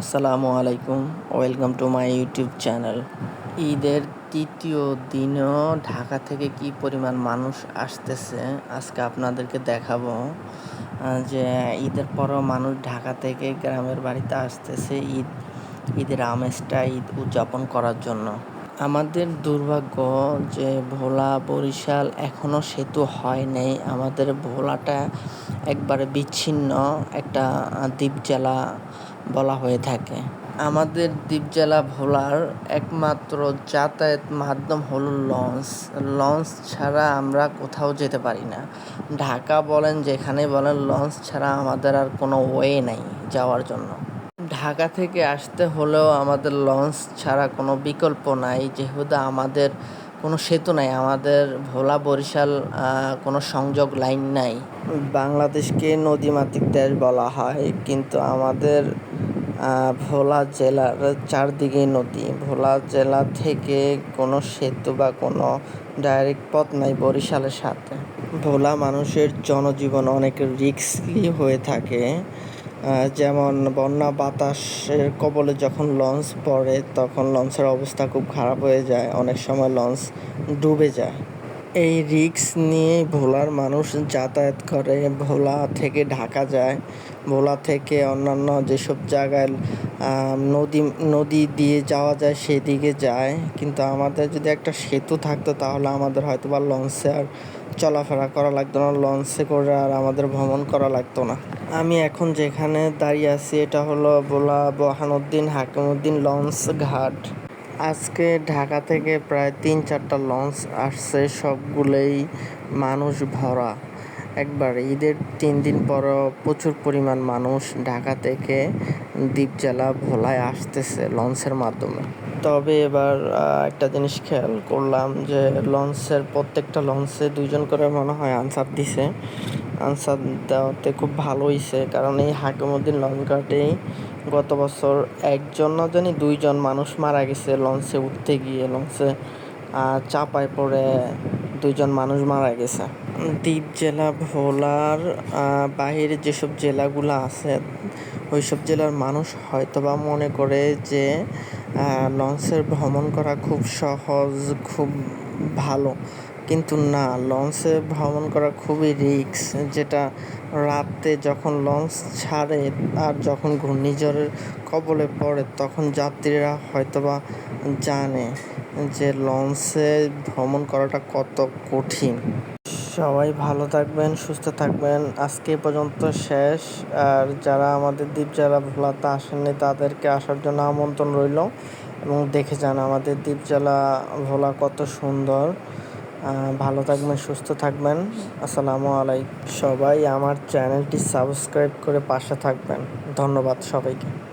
আসসালামু আলাইকুম, welcome to my YouTube channel. ঈদের তৃতীয় দিনেও ঢাকা থেকে কি পরিমাণ মানুষ আসতেছে, আজকে আপনাদেরকে দেখাবো যে ঈদের পরও মানুষ ঢাকা থেকে গ্রামের বাড়িতে আসতেছে ঈদ, ঈদের আমেজটা ঈদ উদযাপন করার জন্য। আমাদের দুর্ভাগ্য যে ভোলা, বরিশাল এখনও সেতু হয় নাই। আমাদের ভোলাটা একবারে বিচ্ছিন্ন একটা দ্বীপ জেলা বলা হয়ে থাকে। আমাদের দ্বীপ জেলা ভোলার একমাত্র যাতায়াত মাধ্যম হলো লঞ্চ। লঞ্চ ছাড়া আমরা কোথাও যেতে পারি না। ঢাকা বলেন যেখানে বলেন, লঞ্চ ছাড়া আমাদের আর কোনো ওয়ে নাই যাওয়ার জন্য। ঢাকা থেকে আসতে হলেও আমাদের লঞ্চ ছাড়া কোনো বিকল্প নাই। যেহেতু আমাদের কোনো সেতু নাই, আমাদের ভোলা, বরিশাল কোনো সংযোগ লাইন নাই। বাংলাদেশকে নদীমাতৃক দেশ বলা হয়, কিন্তু আমাদের ভোলা জেলার চারদিকে নদী। ভোলা জেলা থেকে কোনো সেতু বা কোনো ডাইরেক্ট পথ নাই বরিশালের সাথে। ভোলা মানুষের জনজীবন অনেক রিস্কলি হয়ে থাকে। যেমন বন্যা বাতাসের কবলে যখন লঞ্চ পড়ে, তখন লঞ্চের অবস্থা খুব খারাপ হয়ে যায়। অনেক সময় লঞ্চ ডুবে যায়। এই রিস্ক নিয়ে ভোলার মানুষ যাতায়াত করে। ভোলা থেকে ঢাকা যায়। ভোলা থেকে অন্যান্য যেসব জায়গায় নদী নদী দিয়ে যাওয়া যায় সেদিকে যায়। কিন্তু আমাদের যদি একটা সেতু থাকতো তাহলে আমাদের হয়তো বা লঞ্চে আর চলাফেরা করা লাগতো না, লঞ্চে করে আর আমাদের ভ্রমণ করা লাগতো না। আমি এখন যেখানে দাঁড়িয়ে আছি, এটা হলো ভোলা বহানুদ্দিন হাকিমুদ্দিন লঞ্চ ঘাট। আজকে ঢাকা থেকে প্রায় তিন চারটা লঞ্চ আসছে, সবগুলোই মানুষ ভরা। একবার ঈদের তিন দিন পরও প্রচুর পরিমাণ মানুষ ঢাকা থেকে দ্বীপ জেলা ভোলায় আসতেছে লঞ্চের মাধ্যমে। তবে এবার একটা জিনিস খেয়াল করলাম যে লঞ্চের প্রত্যেকটা লঞ্চে দুজন করে মনে হয় আনসার দিছে। আনসার দেওয়াতে খুব ভালো হয়েছে কারণ এই হাকিমুদ্দিন লঞ্চ ঘাটেই গত বছর একজন না জানি দুইজন মানুষ মারা গেছে, লঞ্চে উঠতে গিয়ে, লঞ্চে চাপায় পড়ে দুইজন মানুষ মারা গেছে। দ্বীপ জেলা ভোলার বাহিরে যেসব জেলাগুলো আছে, ওইসব জেলার মানুষ হয়তোবা মনে করে যে লঞ্চের ভ্রমণ করা খুব সহজ, খুব ভালো। কিন্তু না, লঞ্চে ভ্রমণ করা খুবই রিস্ক, যেটা রাতে যখন লঞ্চ ছাড়ে আর যখন ঘূর্ণিঝড়ের কবলে পড়ে, তখন যাত্রীরা হয়তোবা জানে যে লঞ্চে ভ্রমণ করাটা কত কঠিন। সবাই ভালো থাকবেন, সুস্থ থাকবেন। আজকে পর্যন্ত শেষ। আর যারা আমাদের দ্বীপ জেলা ভোলাতে আসেননি, তাদেরকে আসার জন্য আমন্ত্রণ রইল। এবং দেখে যান আমাদের দ্বীপ জেলা ভোলা কত সুন্দর। ভালো থাকবেন, সুস্থ থাকবেন। আসসালামু আলাইকুম। সবাই আমার চ্যানেলটি সাবস্ক্রাইব করে পাশে থাকবেন। ধন্যবাদ সবাইকে।